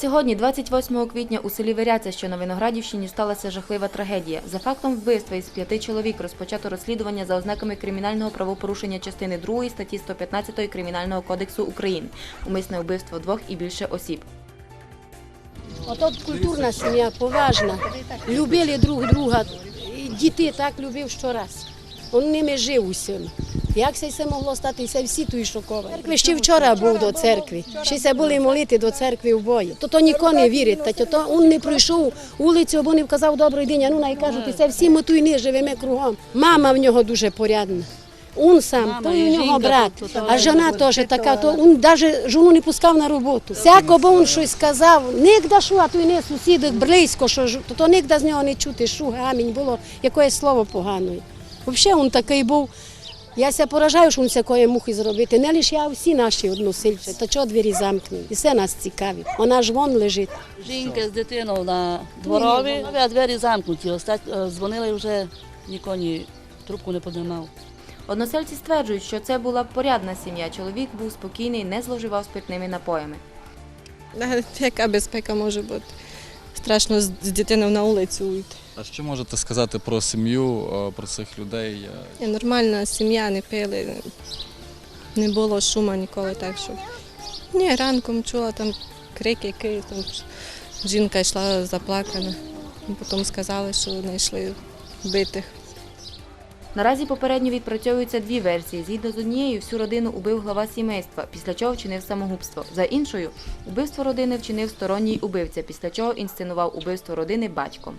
Сьогодні, 28 квітня, у селі Виряця, що на Виноградівщині, сталася жахлива трагедія. За фактом вбивства із п'яти чоловік розпочато розслідування за ознаками кримінального правопорушення частини 2 статті 115 Кримінального кодексу України. Умисне вбивство двох і більше осіб. Ото культурна сім'я, поважна. Любили друг друга. Діти так любив щораз. Він ними жив усім. Як це все могло статися, всі тут шоковані. Церкви ще вчора був до церкви. Ще се були молити до церкви в бої. То то ніхто не вірить. Та то він не пройшов вулицю, або не вказав добрий день. А ну най кажуть, це всі ми тут не живемо кругом. Мама в нього дуже порядна. Он сам, то в нього брат, а жона теж така, то він навіть жону не пускав на роботу. Всяко бо він щось сказав, нігда що, а то й не сусіди близько, що то, то нігда з нього не чути, що гамінь було, якесь слово погане. Взагалі він такий був. Я ся поражаю, що він всякої мухи зробити. Не лише я, а всі наші односельці. Та чого двері замкнені? І все нас цікавить. Вона ж вон лежить. Жінка з дитиною на дворові, а двері замкнуті. Остать, е, дзвонили вже, ніхто ні трубку не подимав. Односельці стверджують, що це була порядна сім'я. Чоловік був спокійний, не зловживав спиртними напоями. Яка безпека може бути? Страшно з дитиною на вулицю вийти. А що можете сказати про сім'ю, е, про цих людей? Нормальна сім'я, не пили, не було шума ніколи так, що. Ні, ранком чула там крики, який там жінка йшла заплакана. Потім сказали, що знайшли вбитих. Наразі попередньо відпрацьовуються дві версії. Згідно з однією, всю родину убив глава сімейства, після чого вчинив самогубство. За іншою, убивство родини вчинив сторонній убивця, після чого інсценував убивство родини батьком.